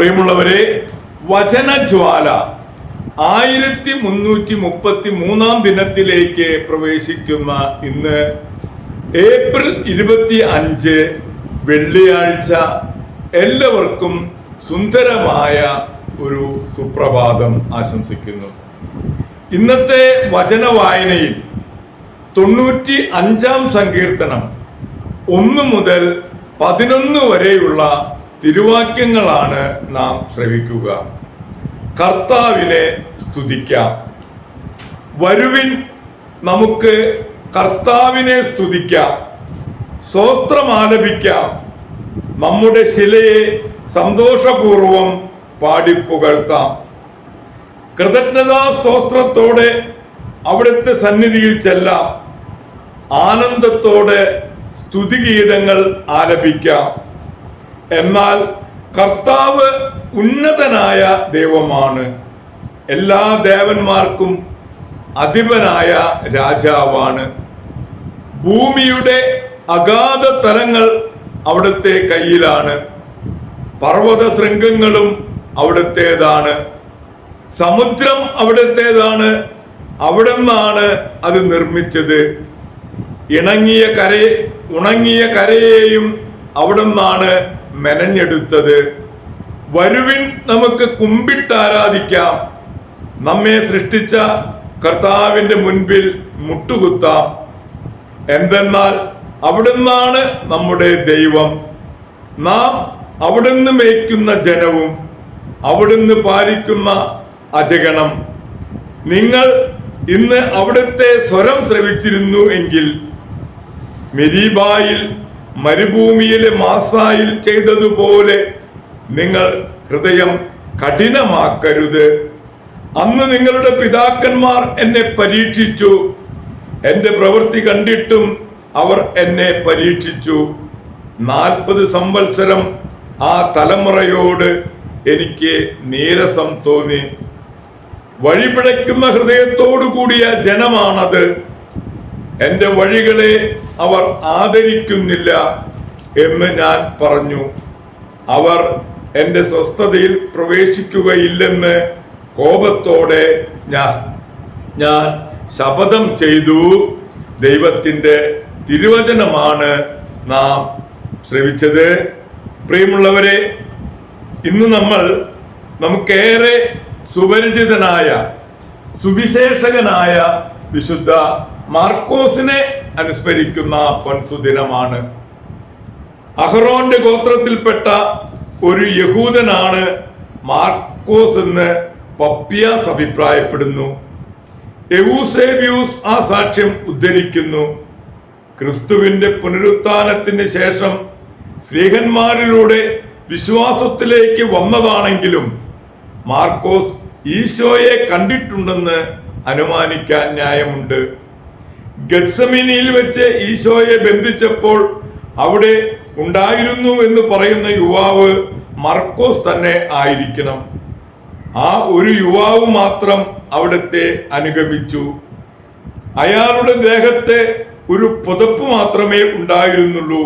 പ്രിയമുള്ളവരെ വചനജ്വാല ആയിരത്തി മുന്നൂറ്റി മുപ്പത്തി മൂന്നാം ദിനത്തിലേക്ക് പ്രവേശിക്കുന്ന ഇന്ന് ഏപ്രിൽ ഇരുപത്തി അഞ്ച് വെള്ളിയാഴ്ച എല്ലാവർക്കും സുന്ദരമായ ഒരു സുപ്രഭാതം ആശംസിക്കുന്നു. ഇന്നത്തെ വചന വായനയിൽ തൊണ്ണൂറ്റി അഞ്ചാം സങ്കീർത്തനം ഒന്ന് മുതൽ പതിനൊന്ന് വരെയുള്ള തിരുവാക്യങ്ങളാണ് നാം ശ്രവിക്കുക. കർത്താവിനെ സ്തുതിക്കാം. വരുവിൻ നമുക്ക് കർത്താവിനെ സ്തുതിക്കാം. സ്വസ്ത്രമാലപിക്കാം നമ്മുടെ ശിലയെ സന്തോഷപൂർവം പാടിപ്പുകഴ്ത്താം കൃതജ്ഞതാ സ്തോത്രത്തോടെ അവിടുത്തെ സന്നിധിയിൽ ചെല്ലാം. ആനന്ദത്തോടെ സ്തുതിഗീതങ്ങൾ ആലപിക്കാം. എന്നാൽ കർത്താവ് ഉന്നതനായ ദൈവമാണ്. എല്ലാ ദേവന്മാർക്കും അധിപനായ രാജാവാണ്. ഭൂമിയുടെ അഗാധ തലങ്ങൾ അവിടുത്തെ കയ്യിലാണ്. പർവത ശൃംഗങ്ങളും അവിടുത്തേതാണ്. സമുദ്രം അവിടുത്തേതാണ്. അവിടെ നിന്നാണ് അത് നിർമ്മിച്ചത്. ഇണങ്ങിയ കര ഉണങ്ങിയ കരയെയും അവിടെ നിന്നാണ് മെനഞ്ഞെടുത്തത്. വരുവിൻ നമുക്ക് കുമ്പിട്ട് ആരാധിക്കാം നമ്മെ സൃഷ്ടിച്ച കർത്താവിന്റെ മുൻപിൽ മുട്ടുകുത്താം. എന്തെന്നാൽ അവിടുന്നാണ് നമ്മുടെ ദൈവം. നാം അവിടുന്ന് മേയ്ക്കുന്ന ജനവും അവിടുന്ന് പാലിക്കുന്ന അജഗണം. നിങ്ങൾ ഇന്ന് അവിടുത്തെ സ്വരം ശ്രവിച്ചിരുന്നു എങ്കിൽ മെരീബായിൽ മരുഭൂമിയിലെ മാസായിൽ ചെയ്തതുപോലെ നിങ്ങൾ ഹൃദയം കഠിനമാക്കരുത്. അന്ന് നിങ്ങളുടെ പിതാക്കന്മാർ എന്നെ പരീക്ഷിച്ചു. എന്റെ പ്രവൃത്തി കണ്ടിട്ടും അവർ എന്നെ പരീക്ഷിച്ചു. നാൽപ്പത് സംവത്സരം ആ തലമുറയോട് എനിക്ക് നീരസം തോന്നി. വഴിപിഴയ്ക്കുന്ന ഹൃദയത്തോടു കൂടിയ ജനമാണത്. എന്റെ വഴികളെ അവർ ആദരിക്കുന്നില്ല എന്ന് ഞാൻ പറഞ്ഞു. അവർ എന്റെ സ്വസ്ഥതയിൽ പ്രവേശിക്കുകയില്ലെന്ന് കോപത്തോടെ ഞാൻ ഞാൻ ശപഥം ചെയ്തു. ദൈവത്തിന്റെ തിരുവചനമാണ് നാം ശ്രവിച്ചത്. പ്രിയമുള്ളവരെ ഇന്ന് നമ്മൾ നമുക്കേറെ സുപരിചിതനായ സുവിശേഷകനായ വിശുദ്ധ മാർക്കോസിനെ അനുസ്മരിക്കുന്ന പൊൻസുദിനമാണ് അഹ്റോന്റെ ഗോത്രത്തിൽപ്പെട്ട ഒരു യഹൂദനാണ് മാർക്കോസ് എന്ന് പപ്പിയാസ് അഭിപ്രായപ്പെടുന്നു. എവൂസേബ്യൂസ് ആ സാക്ഷ്യം ഉദ്ധരിക്കുന്നു. ക്രിസ്തുവിന്റെ പുനരുത്ഥാനത്തിന് ശേഷം സ്ത്രീഹന്മാരിലൂടെ വിശ്വാസത്തിലേക്ക് വന്നതാണെങ്കിലും മാർക്കോസ് ഈശോയെ കണ്ടിട്ടുണ്ടെന്ന് അനുമാനിക്കാൻ ന്യായമുണ്ട്. ഗത്സമിനിയിൽ വെച്ച് ഈശോയെ ബന്ധിച്ചപ്പോൾ അവിടെ ഉണ്ടായിരുന്നു എന്ന് പറയുന്ന യുവാവ് മർക്കോസ് തന്നെ ആയിരിക്കണം. ആ ഒരു യുവാവ് മാത്രം അവിടുത്തെ അനുഗമിച്ചു. അയാളുടെ ദേഹത്തെ ഒരു പുതപ്പ് മാത്രമേ ഉണ്ടായിരുന്നുള്ളൂ.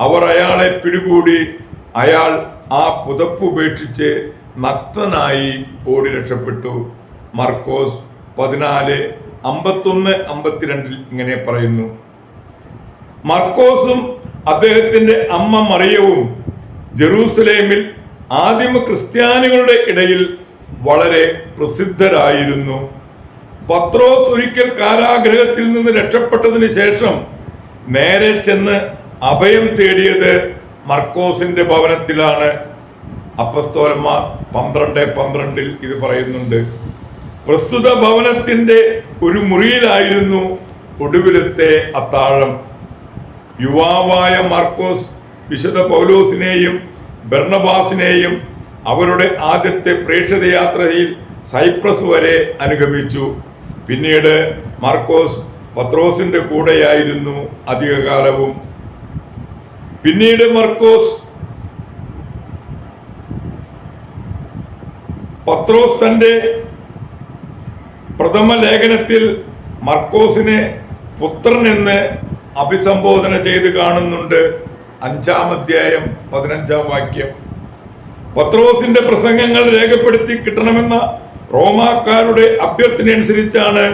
അവർ അയാളെ പിടികൂടി അയാൾ ആ പുതപ്പ് ഉപേക്ഷിച്ച് നഗ്നനായി ഓടി രക്ഷപ്പെട്ടു. മർക്കോസ് പതിനാല് അമ്പത്തൊന്ന് അമ്പത്തിരണ്ടിൽ ഇങ്ങനെ പറയുന്നു. മർക്കോസും അദ്ദേഹത്തിന്റെ അമ്മ മറിയവും ജെറൂസലേമിൽ ആദിമ ക്രിസ്ത്യാനികളുടെ ഇടയിൽ വളരെ പ്രസിദ്ധരായിരുന്നു. പത്രോസ് ഒരിക്കൽ കാരാഗ്രഹത്തിൽ നിന്ന് രക്ഷപ്പെട്ടതിന് ശേഷം നേരെ ചെന്ന് അഭയം തേടിയത് മർക്കോസിന്റെ ഭവനത്തിലാണ്. അപ്പസ്തോലന്മാർ പന്ത്രണ്ട് പന്ത്രണ്ടിൽ ഇത് പറയുന്നുണ്ട്. പ്രസ്തുത ഭവനത്തിന്റെ ഒരു മുറിയിലായിരുന്നു ഒടുവിലത്തെ അത്താഴം. യുവാവായ മാർക്കോസ് വിശുദ്ധ പൗലോസിനെയും ബർണബാസിനെയും അവരുടെ ആദ്യത്തെ പ്രേക്ഷിത യാത്രയിൽ സൈപ്രസ് വരെ അനുഗമിച്ചു. പിന്നീട് മാർക്കോസ് പത്രോസിന്റെ കൂടെയായിരുന്നു അധികകാലവും. പിന്നീട് മർക്കോസ് പത്രോസ് തന്റെ പ്രഥമ ലേഖനത്തിൽ മർക്കോസിനെ പുത്രൻ എന്ന് അഭിസംബോധന ചെയ്ത് കാണുന്നുണ്ട്. അഞ്ചാം അധ്യായം പതിനഞ്ചാം വാക്യം. പത്രോസിന്റെ പ്രസംഗങ്ങൾ രേഖപ്പെടുത്തി കിട്ടണമെന്ന റോമാക്കാരുടെ അഭ്യർത്ഥന അനുസരിച്ചാണ്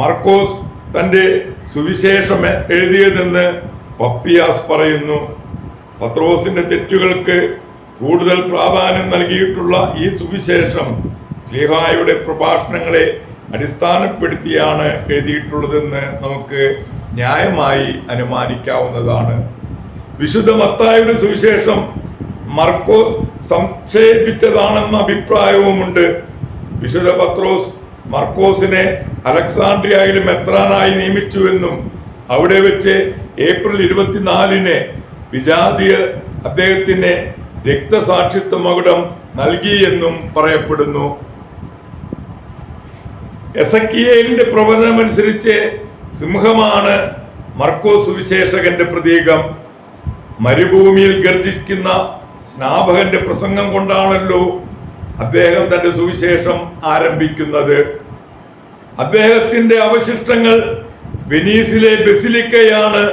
മർക്കോസ് തന്റെ സുവിശേഷം എഴുതിയതെന്ന് പപ്പിയാസ് പറയുന്നു. പത്രോസിന്റെ തെറ്റുകൾക്ക് കൂടുതൽ പ്രാധാന്യം നൽകിയിട്ടുള്ള ഈ സുവിശേഷം സ്ലീഹായുടെ പ്രഭാഷണങ്ങളെ അടിസ്ഥാനപ്പെടുത്തിയാണ് എഴുതിയിട്ടുള്ളതെന്ന് നമുക്ക് ന്യായമായി അനുമാനിക്കാവുന്നതാണ്. വിശുദ്ധ മത്തായുടെ സുവിശേഷം മർക്കോ സംക്ഷേപിച്ചതാണെന്ന അഭിപ്രായവുമുണ്ട്. വിശുദ്ധ പത്രോസ് മർക്കോസിനെ അലക്സാണ്ട്രിയയിൽ മെത്രാനായി നിയമിച്ചുവെന്നും അവിടെ വെച്ച് ഏപ്രിൽ ഇരുപത്തിനാലിന് വിജാതിയ അദ്ദേഹത്തിന് രക്തസാക്ഷിത്വ മകുടം നൽകിയെന്നും പറയപ്പെടുന്നു. എസക്കിയേലിന്റെ പ്രവചനമനുസരിച്ച് സിംഹമാണ് മർക്കോസ് വിശേഷകന്റെ പ്രതീകം. മരുഭൂമിയിൽ ഗർജിക്കുന്ന സ്നാപകന്റെ പ്രസംഗം കൊണ്ടാണല്ലോ അദ്ദേഹം തന്റെ സുവിശേഷം ആരംഭിക്കുന്നത്. അദ്ദേഹത്തിന്റെ അവശിഷ്ടങ്ങൾ വെനീസിലെ ബസിലിക്കയാണ്.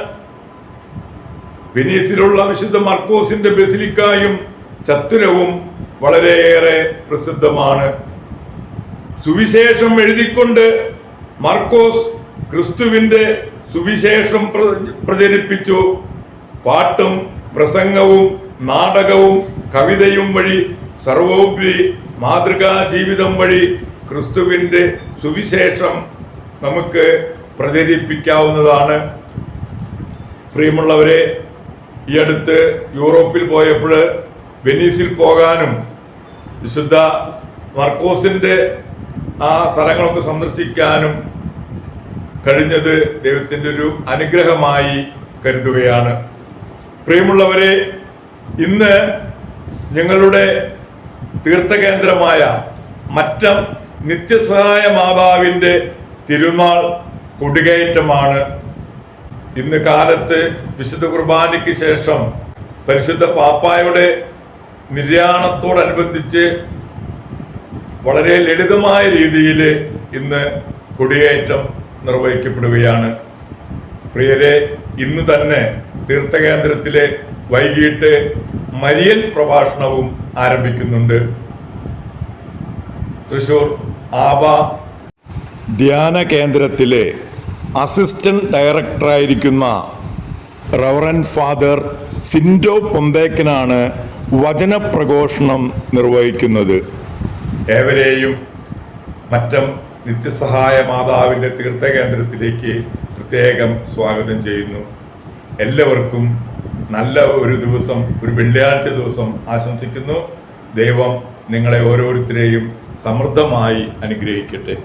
വെനീസിലുള്ള വിശുദ്ധ മർക്കോസിന്റെ ബസിലിക്കായും ചത്തുരവും വളരെയേറെ പ്രസിദ്ധമാണ്. സുവിശേഷം എഴുതിക്കൊണ്ട് മർക്കോസ് ക്രിസ്തുവിന്റെ സുവിശേഷം പ്ര- പ്രചരിപ്പിച്ചു. പാട്ടും പ്രസംഗവും നാടകവും കവിതയും വഴി സർവോപരി മാതൃകാ ജീവിതം വഴി ക്രിസ്തുവിന്റെ സുവിശേഷം നമുക്ക് പ്രചരിപ്പിക്കാവുന്നതാണ്. പ്രിയമുള്ളവരെ ഈ അടുത്ത് യൂറോപ്പിൽ പോയപ്പോൾ വെനീസിൽ പോകാനും വിശുദ്ധ മർക്കോസിന്റെ ആ സ്ഥലങ്ങളൊക്കെ സന്ദർശിക്കാനും കഴിഞ്ഞത് ദൈവത്തിന്റെ ഒരു അനുഗ്രഹമായി കരുതുകയാണ്. പ്രിയമുള്ളവരെ ഇന്ന് ഞങ്ങളുടെ തീർത്ഥകേന്ദ്രമായ മറ്റം നിത്യസഹായ മാതാവിന്റെ തിരുനാൾ കൊടികയറ്റമാണ്. ഇന്ന് കാലത്ത് വിശുദ്ധ കുർബാനയ്ക്ക് ശേഷം പരിശുദ്ധ പാപ്പായുടെ നിര്യാണത്തോടനുബന്ധിച്ച് വളരെ ലളിതമായ രീതിയിൽ ഇന്ന് കൊടിയേറ്റം നിർവഹിക്കപ്പെടുകയാണ്. പ്രിയരെ ഇന്ന് തന്നെ തീർത്ഥകേന്ദ്രത്തിലെ വൈകിട്ട് മരിയൻ പ്രഭാഷണവും ആരംഭിക്കുന്നുണ്ട്. തൃശൂർ ആബ. ധ്യാന കേന്ദ്രത്തിലെ അസിസ്റ്റന്റ് ഡയറക്ടറായിരിക്കുന്ന റവറൻ ഫാദർ സിൻഡോ പൊന്തേക്കനാണ് വചനപ്രഘോഷണം നിർവഹിക്കുന്നത്. ഏവരെയും മറ്റം നിത്യസഹായ മാതാവിന്റെ തീർത്ഥകേന്ദ്രത്തിലേക്ക് പ്രത്യേകം സ്വാഗതം ചെയ്യുന്നു. എല്ലാവർക്കും നല്ല ഒരു ദിവസം ഒരു വെള്ളിയാഴ്ച ദിവസം ആശംസിക്കുന്നു. ദൈവം നിങ്ങളെ ഓരോരുത്തരെയും സമൃദ്ധമായി അനുഗ്രഹിക്കട്ടെ.